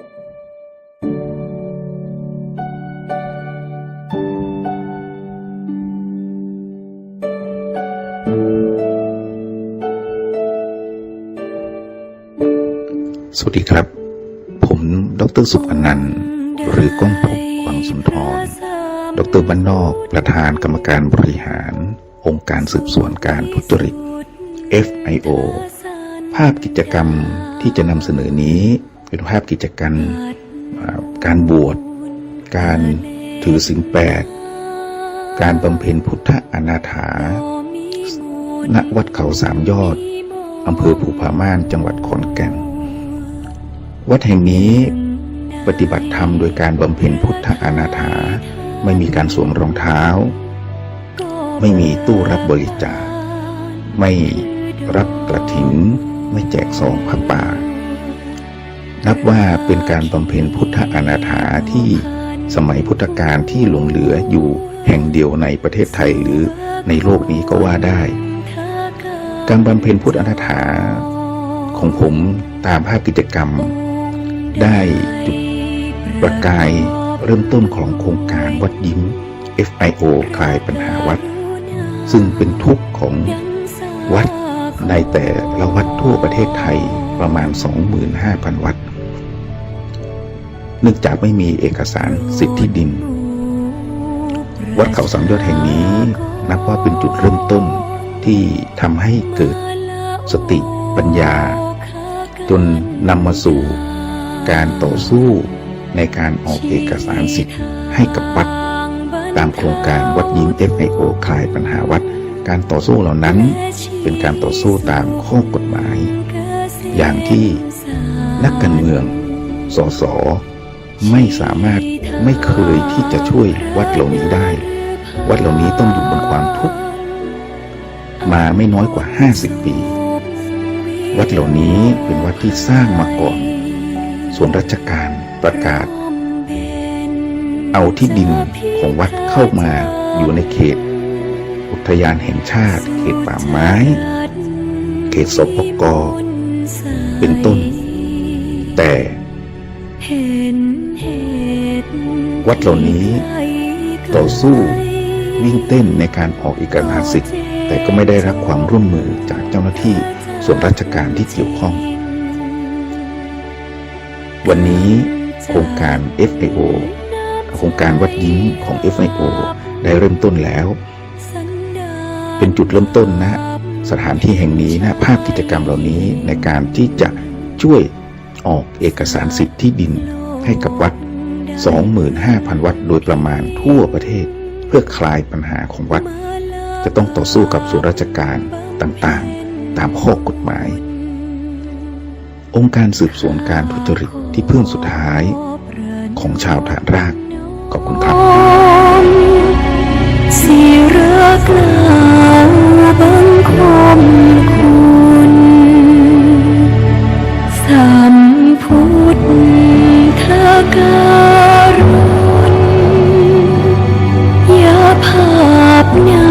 สวัสดีครับ ผมดรสุขอนันต์หรือก้องพบวังสุนทร ดรบ้านนอก ประธานกรรมการบริหาร องค์การสืบสวนการทุจริต FIO ภาพกิจกรรมที่จะนำเสนอนี้ เป็นภาพกิจกรรมการบวช การถือศีลแปด การบำเพ็ญพุทธอนาถา ณ วัดเขาสามยอด อำเภอภูผาม่าน จังหวัดขอนแก่น วัดแห่งนี้ปฏิบัติธรรมโดยการบำเพ็ญพุทธอนาถา ไม่มีการสวมรองเท้า ไม่มีตู้รับบริจาค ไม่รับกระถิน ไม่แจกซองผ้าป่า นับว่าเป็นการบำเพ็ญพุทธอนาถาที่สมัยพุทธกาลที่หลงเหลืออยู่แห่งเดียวในประเทศไทยหรือในโลกนี้ก็ว่าได้ การบำเพ็ญพุทธอนาถาของผมตามภาพกิจกรรม ได้จุดประกายเริ่มต้นของโครงการวัดยิ้ม FIO คลายปัญหาวัด ซึ่งเป็นทุกข์ของวัดในแต่ละวัดทั่วประเทศไทยประมาณ 25,000 วัด เนื่องจากไม่มีเอกสารสิทธิดิน วัดเขาสามยอดแห่งนี้ นับว่าเป็นจุดเริ่มต้นที่ทำให้เกิดสติปัญญา จนนำมาสู่การต่อสู้ในการออกเอกสารสิทธิ์ให้กับวัด ตามโครงการวัดยิ้ม FIO คลายปัญหาวัด การต่อสู้เหล่านั้น เป็นการต่อสู้ตามข้อกฎหมาย อย่างที่นักการเมืองสส ไม่สามารถไม่เคยที่จะช่วยวัดเหล่านี้ได้ วัดเหล่านี้ต้องอยู่บนความทุกข์มาไม่น้อยกว่า 50 ปี วัดเหล่านี้เป็นวัดที่สร้างมาก่อน ส่วนราชการประกาศ เอาที่ดินของวัดเข้ามาอยู่ในเขต อุทยานแห่งชาติ เขตป่าไม้ เขตสปกเป็นต้น แต่ วัดเหล่านี้ต่อสู้วิ่งเต้นในการออกเอกสารสิทธิ์แต่ก็ไม่ได้รับความร่วมมือจากเจ้าหน้าที่ส่วนราชการที่เกี่ยวข้อง วันนี้โครงการ FIO โครงการวัดยิ้มของ FIO ได้เริ่มต้นแล้ว เป็นจุดเริ่มต้นนะ สถานที่แห่งนี้นะภาพกิจกรรมเหล่านี้ในการที่จะช่วย ออกเอกสารสิทธิ์ที่ดินให้กับวัด 25,000 วัดโดยประมาณทั่วประเทศ เพื่อคลายปัญหาของวัด จะต้องต่อสู้กับส่วนราชการต่างๆ ตามข้อกฎหมาย องค์การสืบสวนการทุจริตที่เพื่งสุดท้ายของชาวฐานรากขอบคุณครับสิรักลาบังคมคุณสาม ការ៉ុនយ៉ាផាប់ញ៉ា